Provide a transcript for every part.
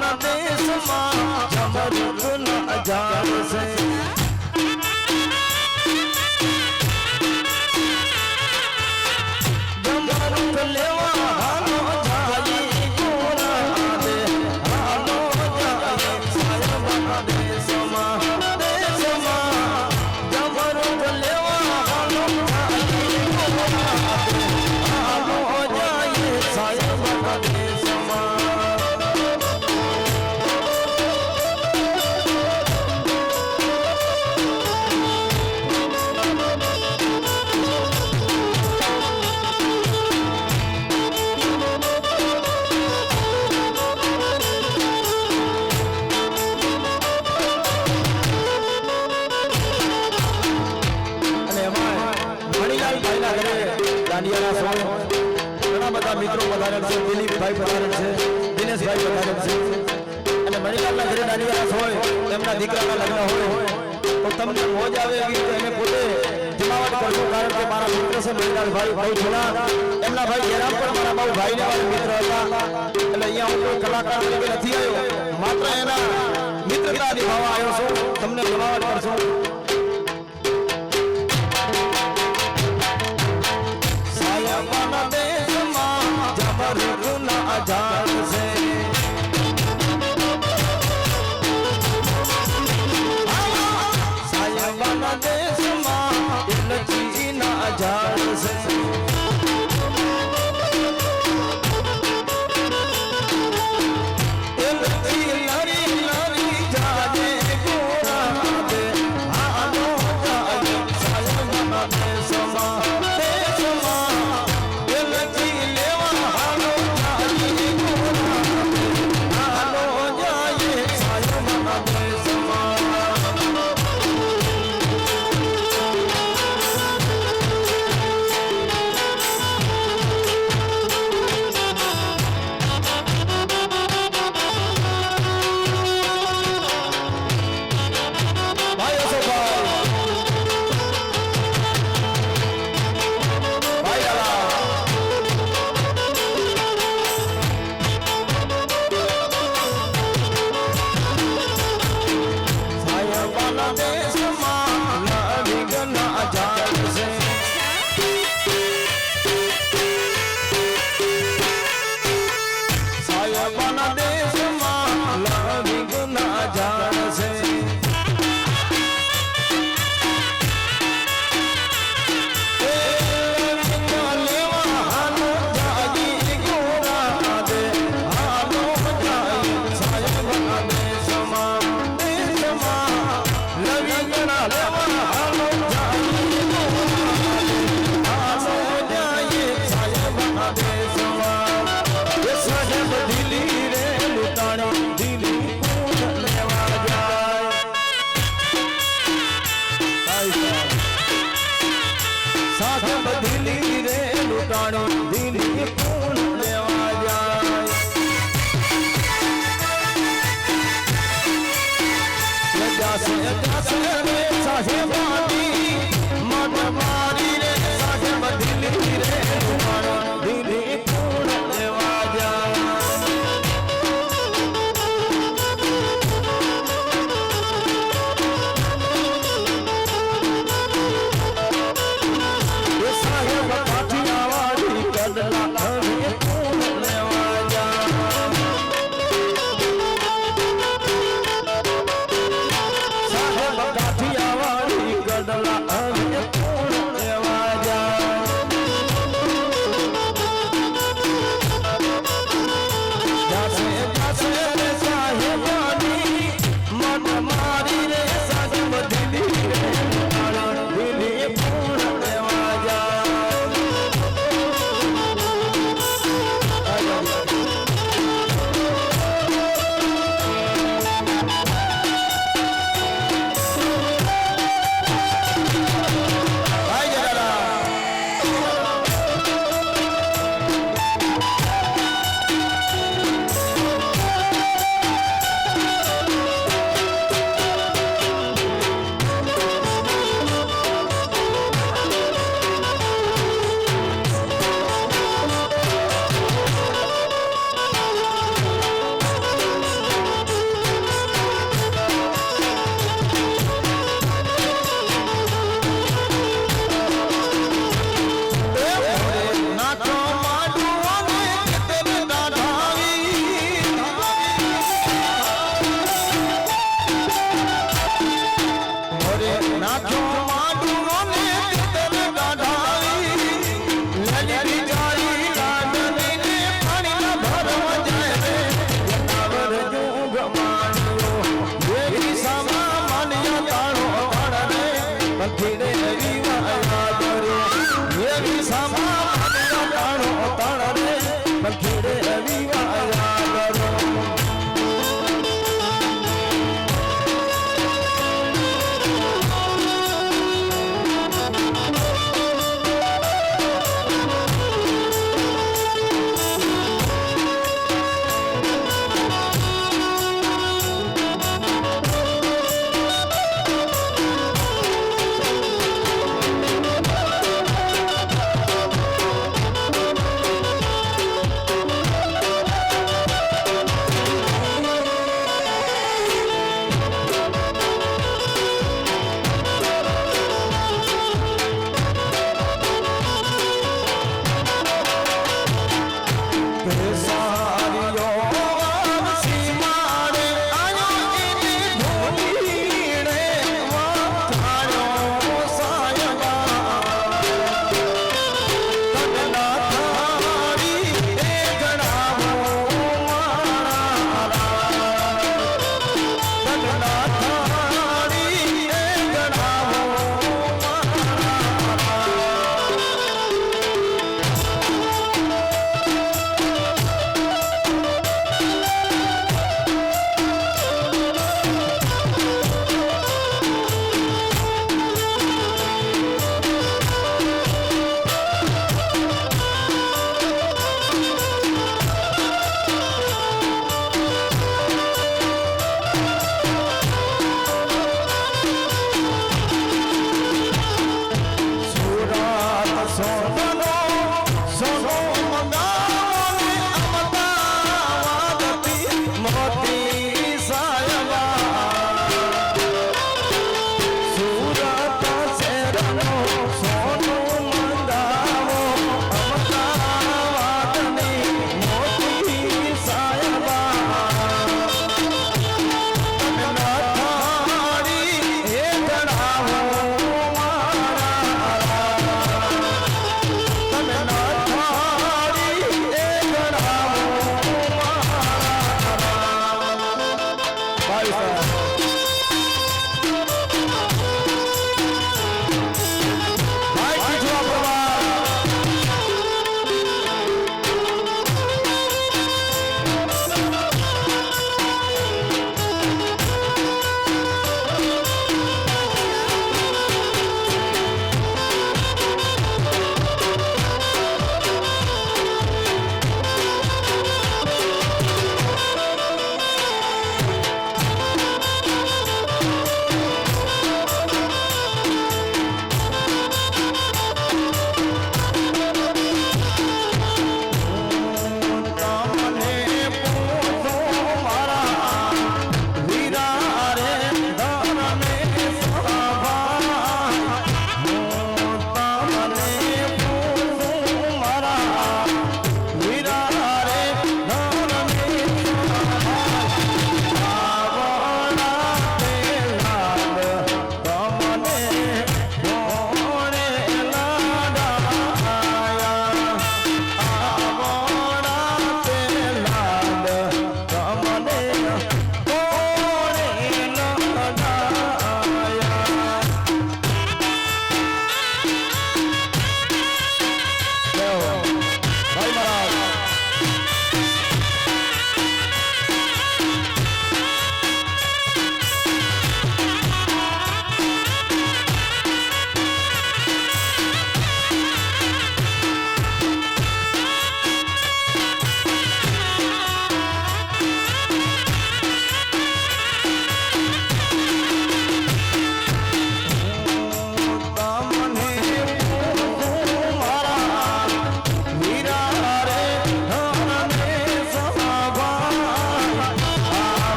દેશમાં જમરૂખ ન અજાર છે એનિવર્સ હોય એમના દીકરાના લગ્ન હોય, તો તમને મોજ આવે એવી રીતે એને પોતે જમાવટ કરશું, કારણ કે મારા મિત્ર છે મહિલાલભાઈ ભાઈ છોડા એમના ભાઈ જયરામ પણ મારા બહુ ભાઈને વાળા મિત્ર હતા. એટલે અહીંયા હું કોઈ કલાકાર નથી આવ્યો, માત્ર એના મિત્રતા નિભાવવા આવ્યો છું, તમને જમાવટ કરશું. સાસે સાસે સાસે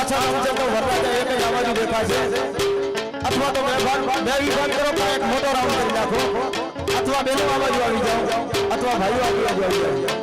પાછળ આવશે તો વરરાજા એક જ આવવાનું દેખાશે અથવા તો બે બે વિભાગ કરો એક મોટો રાઉન્ડ કરી નાખો. અથવા બેનો આવાજ આવી જાઓ અથવા ભાઈઓ આવી જાઓ